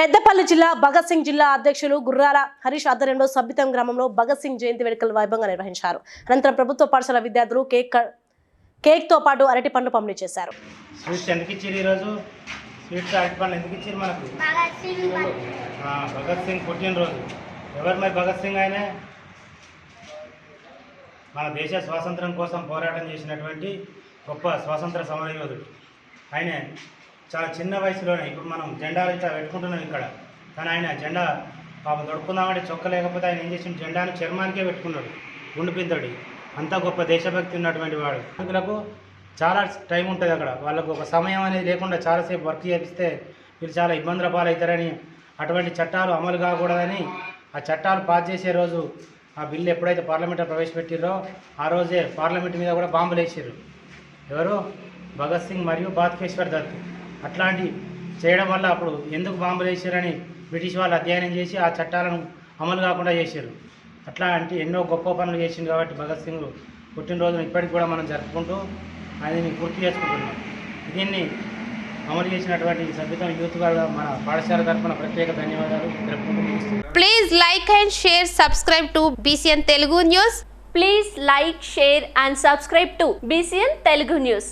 పెద్దపల్లి జిల్లా భగత్ సింగ్ జిల్లా అధ్యక్షులు గుర్రాల హరీష్ ఆధ్వర్యంలో సబ్బితం గ్రామంలో భగత్ సింగ్ జయంతి వేడుకలు వైభవంగా నిర్వహించారు. అనంతరం ప్రభుత్వ పాఠశాల విద్యార్థులు కేక్ క- కేక్తో పాటు అరటి పండ్లు పంపిణీ చేశారు. స్వీట్స్ ఎందుకు ఇచ్చారు ఈరోజు? స్వీట్స్ అరటి పండ్లు ఎందుకు ఇచ్చారు మనకు? ఆ, భగత్ సింగ్ పుట్టినరోజు. ఎవరు మరి భగత్ సింగ్ ఆయన? మన దేశ స్వాతంత్రం కోసం పోరాటం చేసినటువంటి గొప్ప స్వాతంత్ర సమరయోధుడు. ఆయన. చాలా చిన్న వయసులోనే ఇప్పుడు మనం జెండాలు ఇట్లా పెట్టుకుంటున్నాం ఇక్కడ. కానీ ఆయన జెండా పాపం దొడుకుందామంటే చొక్క లేకపోతే ఆయన ఏం చేసిన జెండాను చర్మానికే పెట్టుకున్నాడు గుండుపింతడు అంత గొప్ప దేశభక్తి ఉన్నటువంటి వాడు. కార్మికులకు చాలా టైం ఉంటుంది అక్కడ. వాళ్ళకు ఒక సమయం అనేది లేకుండా చాలాసేపు వర్క్ చేపిస్తే వీళ్ళు చాలా ఇబ్బందుల పాలవుతారని అటువంటి చట్టాలు అమలు కాకూడదని ఆ చట్టాలు పాస్ చేసే రోజు ఆ బిల్లు ఎప్పుడైతే పార్లమెంట్లో ప్రవేశపెట్టిరో ఆ రోజే పార్లమెంట్ మీద కూడా బాంబులు వేసారు ఎవరు? భగత్ సింగ్ మరియు బాత్కేశ్వర్ దత్. అట్లాంటి చేయడం వల్ల అప్పుడు ఎందుకు బాంబులు వేసారని బ్రిటిష్ వాళ్ళు అధ్యయనం చేసి ఆ చట్టాలను అమలు కాకుండా చేశారు. అట్లా అంటే ఎన్నో గొప్ప పనులు చేసింది కాబట్టి భగత్ సింగ్ పుట్టినరోజును ఇప్పటికి కూడా మనం జరుపుకుంటూ ఆయనని గుర్తు చేసుకుంటున్నాం దీన్ని అమలు చేసినటువంటి సభ్యతం యూత్ గారు మన పాఠశాల తరఫున ప్రత్యేక ధన్యవాదాలు తెలుపుకుంటూ like and share subscribe share, BCN Telugu news please like share and subscribe to BCN Telugu news